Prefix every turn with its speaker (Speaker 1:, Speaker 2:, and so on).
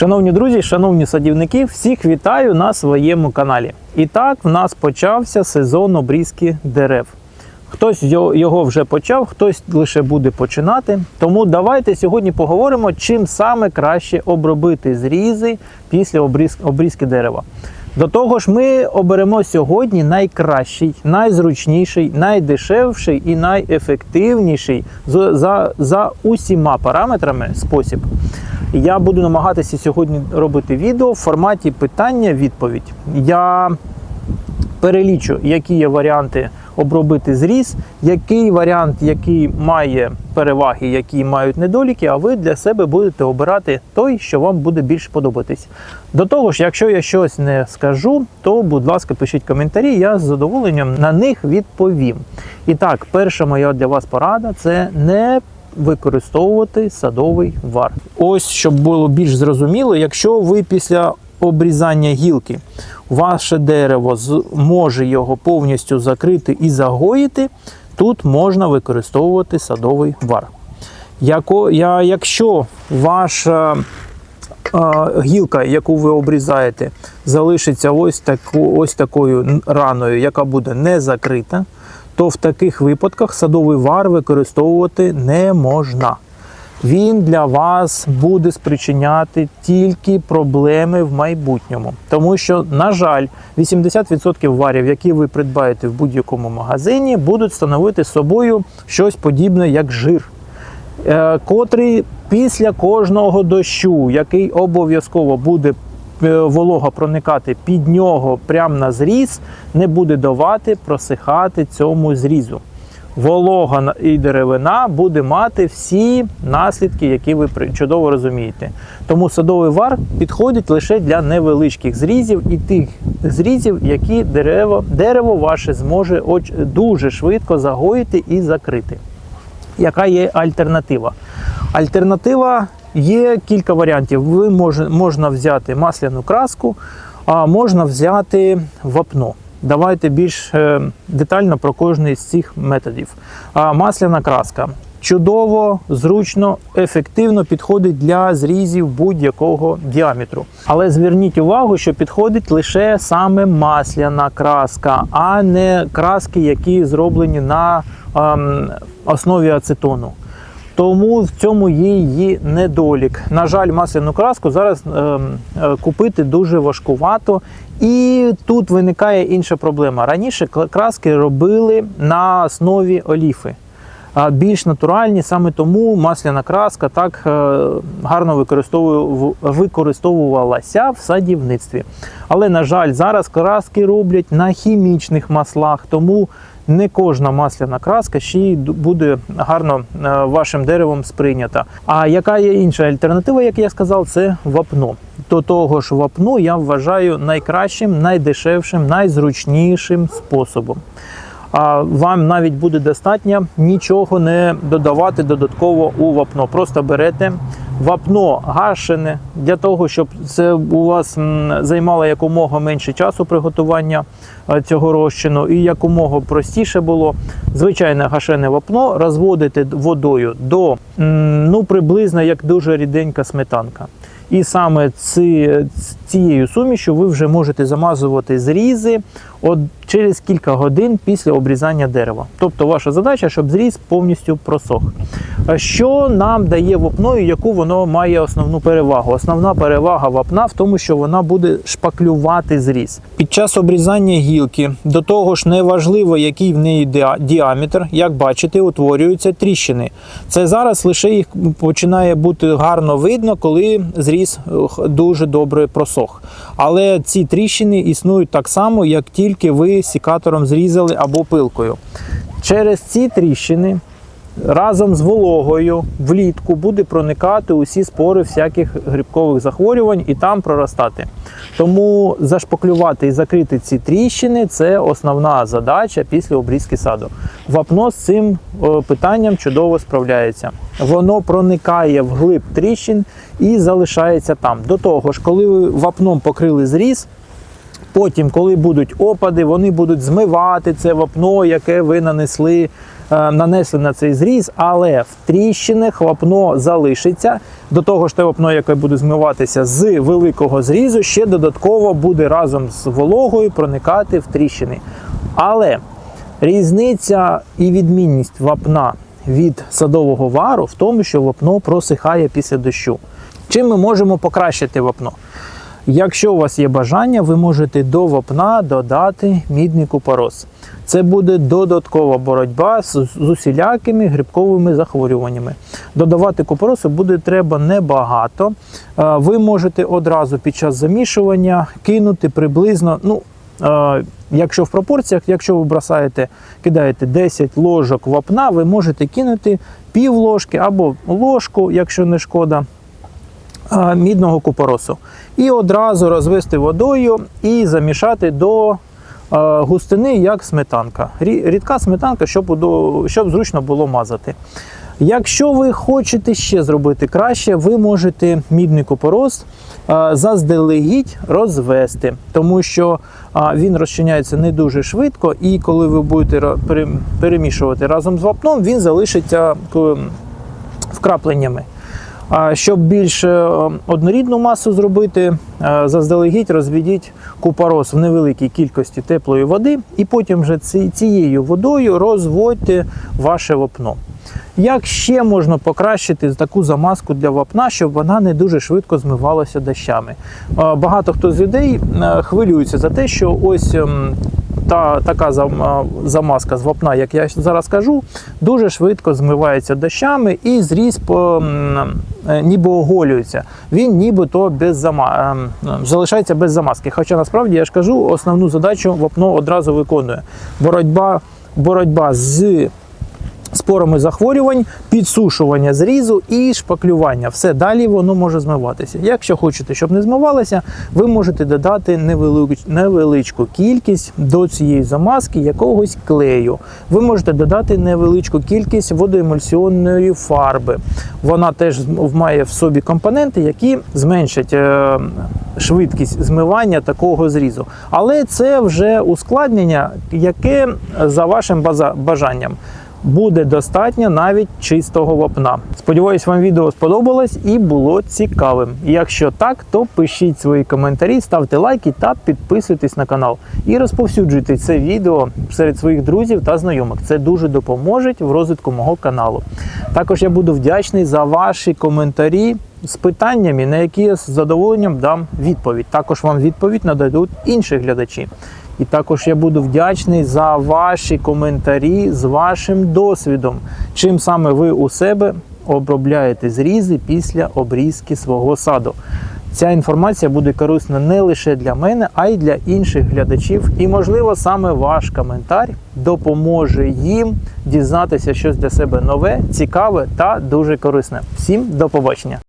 Speaker 1: Шановні друзі, шановні садівники, всіх вітаю на своєму каналі. І так, в нас почався сезон обрізки дерев. Хтось його вже почав, хтось лише буде починати. Тому давайте сьогодні поговоримо, чим саме краще обробити зрізи після обрізки дерева. До того ж, ми оберемо сьогодні найкращий, найзручніший, найдешевший і найефективніший за, за усіма параметрами спосіб. Я буду намагатися сьогодні робити відео в форматі питання-відповідь. Я перелічу, які є варіанти обробити зріз, який варіант, який має переваги, які мають недоліки, а ви для себе будете обирати той, що вам буде більше подобатись. До того ж, якщо я щось не скажу, то, будь ласка, пишіть коментарі, я з задоволенням на них відповім. І так, перша моя для вас порада це не використовувати садовий вар. Ось щоб було більш зрозуміло, якщо ви після обрізання гілки ваше дерево з- може його повністю закрити і загоїти, тут можна використовувати садовий вар. Якщо ваша гілка, яку ви обрізаєте, залишиться ось, таку, ось такою раною, яка буде не закрита, то в таких випадках садовий вар використовувати не можна. Він для вас буде спричиняти тільки проблеми в майбутньому. Тому що, на жаль, 80% варів, які ви придбаєте в будь-якому магазині, будуть становити собою щось подібне, як жир е, котрий після кожного дощу, який обов'язково буде волога проникати під нього прямо на зріз, не буде давати просихати цьому зрізу. Волога і деревина буде мати всі наслідки, які ви чудово розумієте. Тому садовий вар підходить лише для невеличких зрізів і тих зрізів, які дерево, дерево ваше зможе дуже швидко загоїти і закрити яка є альтернатива. Альтернатива є кілька варіантів. Ви може, можна взяти масляну краску, а можна взяти вапно. Давайте більш е, детально про кожний з цих методів. А масляна краска чудово, зручно, ефективно підходить для зрізів будь-якого діаметру. Але зверніть увагу, що підходить лише саме масляна краска, а не краски, які зроблені на ем, основі ацетону. Тому в цьому є її недолік. На жаль, масляну краску зараз е, е, купити дуже важкувато. І тут виникає інша проблема. Раніше краски робили на основі оліфи. Більш натуральні, саме тому масляна краска так е, гарно використовувалася в садівництві. Але, на жаль, зараз краски роблять на хімічних маслах, тому не кожна масляна краска ще й буде гарно е, вашим деревом сприйнята. А яка є інша альтернатива, як я сказав, це вапно. До того ж, вапно я вважаю найкращим, найдешевшим, найзручнішим способом. А вам навіть буде достатньо нічого не додавати додатково у вапно. Просто берете вапно гашене для того, щоб це у вас займало якомога менше часу приготування е, цього розчину і якомога простіше було. Звичайне гашене вапно розводите водою до ну приблизно як дуже ріденька сметанка. І саме ці, цією сумішю ви вже можете замазувати зрізи от через кілька годин після обрізання дерева. Тобто ваша задача, щоб зріз повністю просох. Що нам дає вапно і яку воно має основну перевагу? Основна перевага вапна в тому, що вона буде шпаклювати зріз. Під час обрізання гілки, до того ж неважливо, який в неї діаметр, як бачите, утворюються тріщини. Це зараз лише їх починає бути гарно видно, коли зріз е, дуже добре просох. Але ці тріщини існують так само, як тільки ви сікатором зрізали або пилкою. Через ці тріщини разом з вологою влітку буде проникати усі спори всяких грибкових захворювань і там проростати. Тому зашпаклювати і закрити ці тріщини це основна задача після обрізки саду. Вапно з цим е, питанням чудово справляється. Воно проникає в глиб тріщин і залишається там. До того ж, коли ви вапном покрили зріз, Потім, коли будуть опади, вони будуть змивати це вапно, яке ви нанесли нанесли на цей зріз, але в тріщинах вапно залишиться. До того ж, те вапно, яке буде змиватися з великого зрізу, ще додатково буде разом з вологою проникати в тріщини. Але різниця і відмінність вапна від садового вару в тому, що вапно просихає після дощу. Чим ми можемо покращити вапно? Якщо у вас є бажання, ви можете до вапна додати мідний купорос. Це буде додаткова боротьба з, усілякими грибковими захворюваннями. Додавати купоросу буде треба небагато. Е, Ви можете одразу під час замішування кинути приблизно, ну, е, якщо в пропорціях, якщо ви бросаєте, кидаєте 10 ложок вапна, ви можете кинути пів ложки або ложку, якщо не шкода мідного купоросу. І одразу розвести водою і замішати до густини, як сметанка. Рідка сметанка, щоб, щоб зручно було мазати. Якщо ви хочете ще зробити краще, ви можете мідний купорос заздалегідь розвести, тому що він розчиняється не дуже швидко, і коли ви будете перемішувати разом з вапном, він залишиться вкрапленнями. А щоб більш е, однорідну масу зробити, е, заздалегідь розведіть купорос в невеликій кількості теплої води, і потім вже цією водою розводьте ваше вапно. Як ще можна покращити таку замазку для вапна, щоб вона не дуже швидко змивалася дощами? Е, Багато хто з людей хвилюється за те, що ось ем, та така замазка з вапна, як я зараз кажу, дуже швидко змивається дощами і зріз по, е, ніби оголюється. Він нібито без зама... ем, залишається без замазки. Хоча насправді я ж кажу, основну задачу вапно одразу виконує. Боротьба, боротьба з спорами захворювань, підсушування зрізу і шпаклювання. Все далі воно може змиватися. Якщо хочете, щоб не змивалося, ви можете додати невеличку кількість до цієї замазки якогось клею. Ви можете додати невеличку кількість водоемульсіонної фарби. Вона теж має в собі компоненти, які зменшать е, швидкість змивання такого зрізу. Але це вже ускладнення, яке за вашим бажанням буде достатньо навіть чистого вапна. Сподіваюсь, вам відео сподобалось і було цікавим. Якщо так, то пишіть свої коментарі, ставте лайки та підписуйтесь на канал. І розповсюджуйте це відео серед своїх друзів та знайомих. Це дуже допоможе в розвитку мого каналу. Також я буду вдячний за ваші коментарі з питаннями, на які я з задоволенням дам відповідь. Також вам відповідь нададуть інші глядачі. І також я буду вдячний за ваші коментарі з вашим досвідом, чим саме ви у себе обробляєте зрізи після обрізки свого саду. Ця інформація буде корисна не лише для мене, а й для інших глядачів. І, можливо, саме ваш коментар допоможе їм дізнатися щось для себе нове, цікаве та дуже корисне. Всім до побачення!